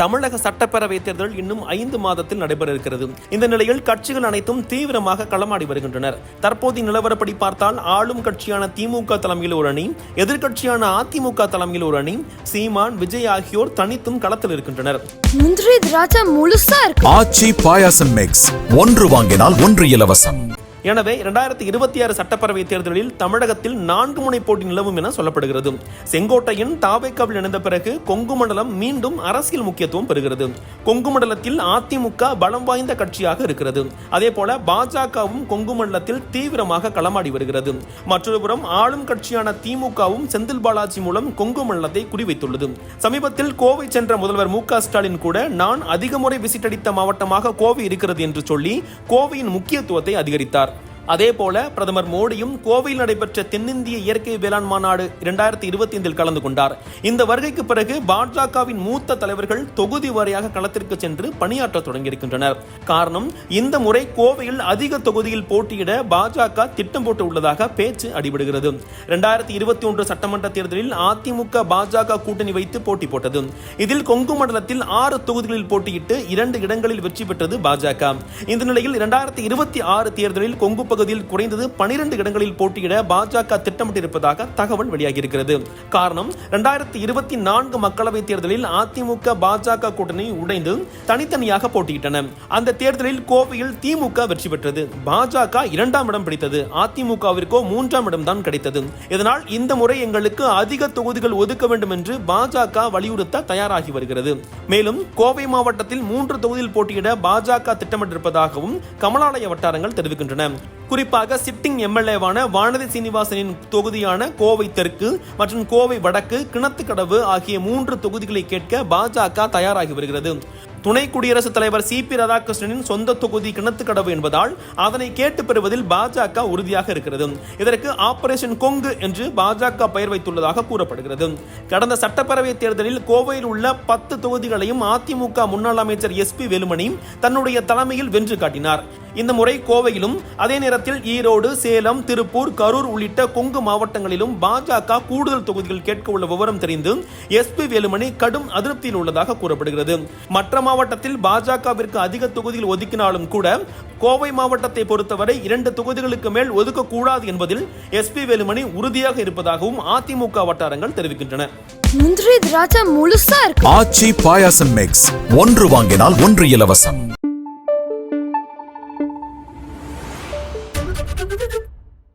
தமிழக சட்டப்பேரவை தேர்தல் இன்னும் ஐந்து மாதத்தில் நடைபெற இருக்கிறது இந்த நிலையில் கட்சிகள் அனைத்தும் தீவிரமாக களமாடி வருகின்றனர். தற்போதைய நிலவரப்படி பார்த்தால் ஆளும் கட்சியான திமுக தலைமையில் ஒரு அணி எதிர்க்கட்சியான அதிமுக தலைமையில் ஒரு அணி சீமான் விஜய் ஆகியோர் தனித்தும் களத்தில் இருக்கின்றனர். முந்திரி திராட்சை முழுசா இருக்கு. ஆச்சி பாயாசம் மிக்ஸ் ஒன்று வாங்கினால் ஒன்று இலவசம். எனவே இரண்டாயிரத்தி இருபத்தி ஆறு சட்டப்பேரவை தேர்தலில் தமிழகத்தில் நான்கு முனை போட்டி நிலவும் என சொல்லப்படுகிறது. செங்கோட்டையின் தாவேக்காவில் இணைந்த பிறகு கொங்கு மண்டலம் மீண்டும் அரசியல் முக்கியத்துவம் பெறுகிறது. கொங்கு மண்டலத்தில் அதிமுக பலம் வாய்ந்த கட்சியாக இருக்கிறது. அதே போல பாஜகவும் கொங்கு மண்டலத்தில் தீவிரமாக களமாடி வருகிறது. மற்றொரு புறம் ஆளும் கட்சியான திமுகவும் செந்தில் பாலாஜி மூலம் கொங்கு மண்டலத்தை குறிவைத்துள்ளது. சமீபத்தில் கோவை சென்ற முதல்வர் மு க ஸ்டாலின் கூட நான் அதிக முறை விசிட்டடித்த மாவட்டமாக கோவை இருக்கிறது என்று சொல்லி கோவையின் முக்கியத்துவத்தை அதிகரித்தார். அதே போல பிரதமர் மோடியும் கோவையில் நடைபெற்ற தென்னிந்திய இயற்கை வேளாண் மாநாடு இரண்டாயிரத்தி இருபத்தி ஐந்தில் கலந்து கொண்டார். இந்த வருகைக்கு பிறகு பாஜகவின் மூத்த தலைவர்கள் தொகுதி வாரியாக களத்திற்கு சென்று பணியாற்ற தொடங்கியிருக்கின்றனர். காரணம் இந்த முறை கோவையில் அதிக தொகுதியில் போட்டியிட பாஜக திட்டம் போட்டு உள்ளதாக பேச்சு அடிபடுகிறது. இரண்டாயிரத்தி இருபத்தி ஒன்று சட்டமன்ற தேர்தலில் அதிமுக பாஜக கூட்டணி வைத்து போட்டி போட்டது. இதில் கொங்கு மண்டலத்தில் ஆறு தொகுதிகளில் போட்டியிட்டு இரண்டு இடங்களில் வெற்றி பெற்றது பாஜக. இந்த நிலையில் இரண்டாயிரத்தி இருபத்தி ஆறு தேர்தலில் கொங்கு பகுதியில் குறைந்தது பனிரெண்டு இடங்களில் போட்டியிட பாஜக திட்டமிட்டிருப்பதாக தகவல் வெளியாகியிருக்கிறது. காரணம் இரண்டாயிரத்தி இருபத்தி நான்கு மக்களவைத் தேர்தலில் அதிமுக பாஜக கூட்டணி உடைந்து தனித்தனியாக போட்டியிட்டன. அந்த தேர்தலில் கோவையில் திமுக வெற்றி பெற்றது. பாஜக இரண்டாம் இடம் பிடித்தது. அதிமுகவிற்கோ மூன்றாம் இடம் தான் கிடைத்தது. இதனால் இந்த முறை எங்களுக்கு அதிக தொகுதிகள் ஒதுக்க வேண்டும் என்று பாஜக வலியுறுத்த தயாராகி வருகிறது. மேலும் கோவை மாவட்டத்தில் மூன்று தொகுதியில் போட்டியிட பாஜக திட்டமிட்டிருப்பதாகவும் கமலாலய வட்டாரங்கள் தெரிவிக்கின்றன. குறிப்பாக சிட்டிங் எம்எல்ஏவான வானதி சீனிவாசனின் தொகுதியான கோவை தெற்கு மற்றும் கோவை வடக்கு கிணத்துக்கடவு ஆகிய மூன்று தொகுதிகளை கேட்க பாஜக தயாராகி வருகிறது. துணை குடியரசுத் தலைவர் சி பி ராதாகிருஷ்ணனின் சொந்த தொகுதி கிணத்துக்கடவு என்பதால் அதனை கேட்டு பெறுவதில் பாஜக உறுதியாக இருக்கிறது. இதற்கு ஆபரேஷன் கொங்கு என்று பாஜக பெயர் வைத்துள்ளதாக கூறப்படுகிறது. கடந்த சட்டப்பேரவை தேர்தலில் கோவையில் உள்ள பத்து தொகுதிகளையும் அதிமுக முன்னாள் அமைச்சர் எஸ் பி வேலுமணி தன்னுடைய தலைமையில் வென்று காட்டினார். இந்த முறை கோவையிலும் அதே நேரத்தில் ஈரோடு சேலம் திருப்பூர் கரூர் உள்ளிட்ட கொங்கு மாவட்டங்களிலும் பாஜக கூடுதல் தொகுதிகள் கேட்க உள்ள விவரம் தெரிந்து எஸ் பி வேலுமணி கடும் அதிருப்தியில் உள்ளதாக கூறப்படுகிறது. மற்ற மாவட்டத்தில் பாஜகவிற்கு அதிக தொகுதிகள் ஒதுக்கினாலும் கூட கோவை மாவட்டத்தை பொறுத்தவரை இரண்டு தொகுதிகளுக்கு மேல் ஒதுக்கக்கூடாது என்பதில் எஸ்பி வேலுமணி உறுதியாக இருப்பதாகவும் அதிமுக வட்டாரங்கள் தெரிவிக்கின்றன. முந்திரி திராட்சை முழுசா இருக்கு. ஆச்சி பாயாசம் மிக்ஸ் ஒன்று வாங்கினால் ஒன்று இலவசம்.